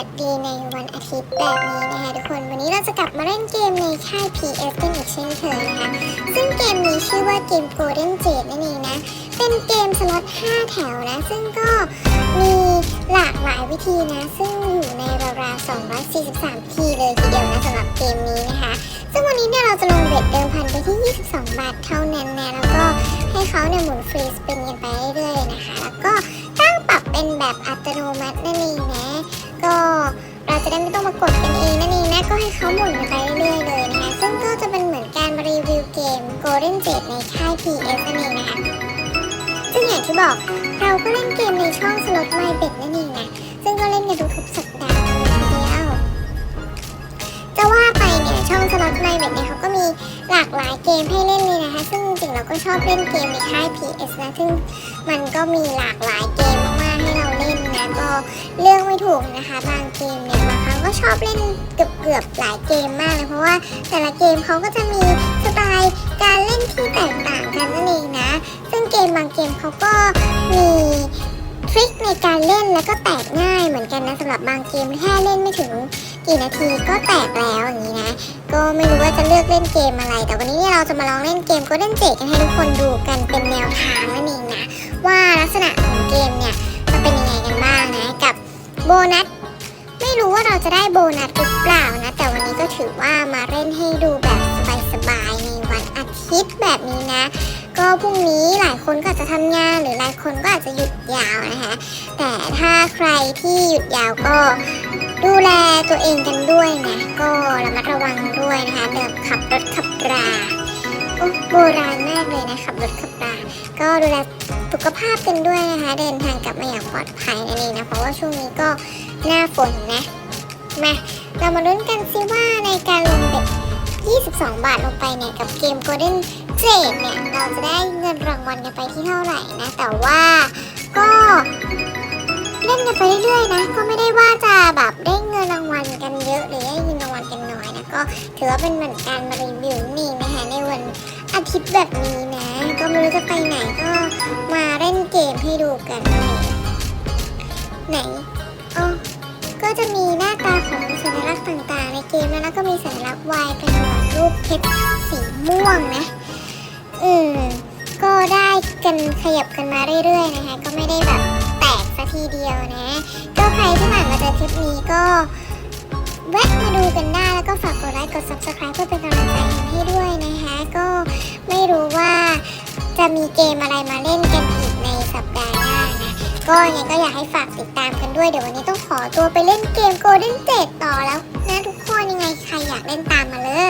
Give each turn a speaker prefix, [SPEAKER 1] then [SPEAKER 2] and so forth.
[SPEAKER 1] วัสดีในวันอาทิตย์แบบนี้นะคะทุกคน วันนี้เราจะกลับมาเล่นเกมในค่าย PS กันอีกเช่นเคยนะคะ ซึ่งเกมนี้ชื่อว่าเกม Golden Jade นั่นเองนะ เป็นเกมสล็อต 5 แถวนะ ซึ่งก็มีหลากหลายวิธีนะ ซึ่งอยู่ในราวๆ243 ทีเลยทีเดียวนะสำหรับเกมนี้นะคะ ซึ่งวันนี้เนี่ยเราจะลงเบ็ดเดิมพันไปที่ 22 บาทเท่านั้นนะ แล้วก็ให้เขาเนี่ยหมุนฟรีสปินกันไปเรื่อยๆนะคะ แล้วก็ตั้งปรับเป็นแบบอัตโนมัตินั่นเองนะ ก็เราจะได้ไม่ต้องมากดกันเองนั่นเองนะก็ให้เขาหมุนไปเรื่อยๆเลยนะคะซึ่งก็จะเป็นเหมือนการรีวิวเกม Golden Jade ในค่าย PS นั่นเองนะคะซึ่งอย่างที่บอกเราก็เล่นเกมในช่องสล็อตไมเบ็ดนั่นเองนะซึ่งก็เล่นกันทุกๆสัปดาห์เลยทีเดียวจะว่าไปเนี่ยช่องสล็อตไมเบ็ดเนี่ยเขาก็มีหลากหลายเกมให้เล่นเลยนะคะ ซึ่งจริงๆเราก็ชอบเล่นเกมในค่าย PS นะซึ่งมันก็มีหลากหลายเกม เล่นนะก็เลือกไม่ถูกนะคะ บางเกมเนี่ยบางครั้งก็ชอบเล่นเกือบๆหลายเกมมากเลยเพราะว่าแต่ละเกมเขาก็จะมีสไตล์การเล่นที่แตกต่างกันนั่นเองนะ ซึ่งเกมบางเกมเขาก็มีทริคในการเล่นแล้วก็แตกง่ายเหมือนกันนะสำหรับบางเกมแค่เล่นไม่ถึงกี่นาทีก็แตกแล้วอย่างนี้นะ ก็ไม่รู้ว่าจะเลือกเล่นเกมอะไร แต่วันนี้เราจะมาลองเล่นเกม Golden Jade กันให้ทุกคนดูกัน รู้ว่าเราจะได้โบนัสหรือเปล่านะ แต่วันนี้ก็ถือว่ามาเล่นให้ดูแบบสบายๆในวันอาทิตย์แบบนี้นะ ก็พรุ่งนี้หลายคนก็อาจจะทำงานหรือหลายคนก็อาจจะหยุดยาวนะคะ แต่ถ้าใครที่หยุดยาวก็ดูแลตัวเองกันด้วยนะ ก็ระมัดระวังด้วยนะคะเดินขับรถขับราโอ้โบราณมากเลยนะขับรถขับราก็ดูแล สุขภาพกันด้วยนะคะ เดินทางกลับมาอย่างปลอดภัยนั่นเองนะเพราะว่าช่วงนี้ก็หน้าฝนนะมาเรามาลุ้นกันซิว่าในการลงเบ็ด22 บาทลงไปเนี่ยกับเกม Golden Jade เนี่ยเราจะได้เงินรางวัลกันไปที่เท่าไหร่นะ แต่ว่าก็เล่นกันไปเรื่อยๆนะ ก็ไม่ได้ว่าจะแบบได้เงินรางวัลกันเยอะหรือได้เงินรางวัลกันน้อยนะก็ถือว่าเป็นเหมือนการมารีวิวนี่นะคะในวันอาทิตย์แบบนี้ ไม่รู้จะไปไหนก็มาเล่นเกมให้ดูกันนั่นเองไหนอ๋อก็จะมีหน้าตาของสัญลักษณ์ต่างๆ ในเกมแล้วก็มีสัญลักษณ์วายเป็นหมือนรูปเพชรสีม่วงนะอืมก็ได้กันขยับกันมาเรื่อยๆนะคะก็ไม่ได้แบบแตกสัทีเดียวนะ ก็ใครที่ผ่านมาเจอคลิปนี้ก็แวะมาดูกันได้แล้วก็ฝากกดไลค์กด subscribe เพื่อเป็น จะมีเกมอะไรมาเล่นกันอีกในสัปดาห์หน้านะ ก็ยังก็อยากให้ฝากติดตามกันด้วย เดี๋ยววันนี้ต้องขอตัวไปเล่นเกม Golden Jade ต่อแล้วนะทุกคนยังไงใครอยากเล่นตามมาเลย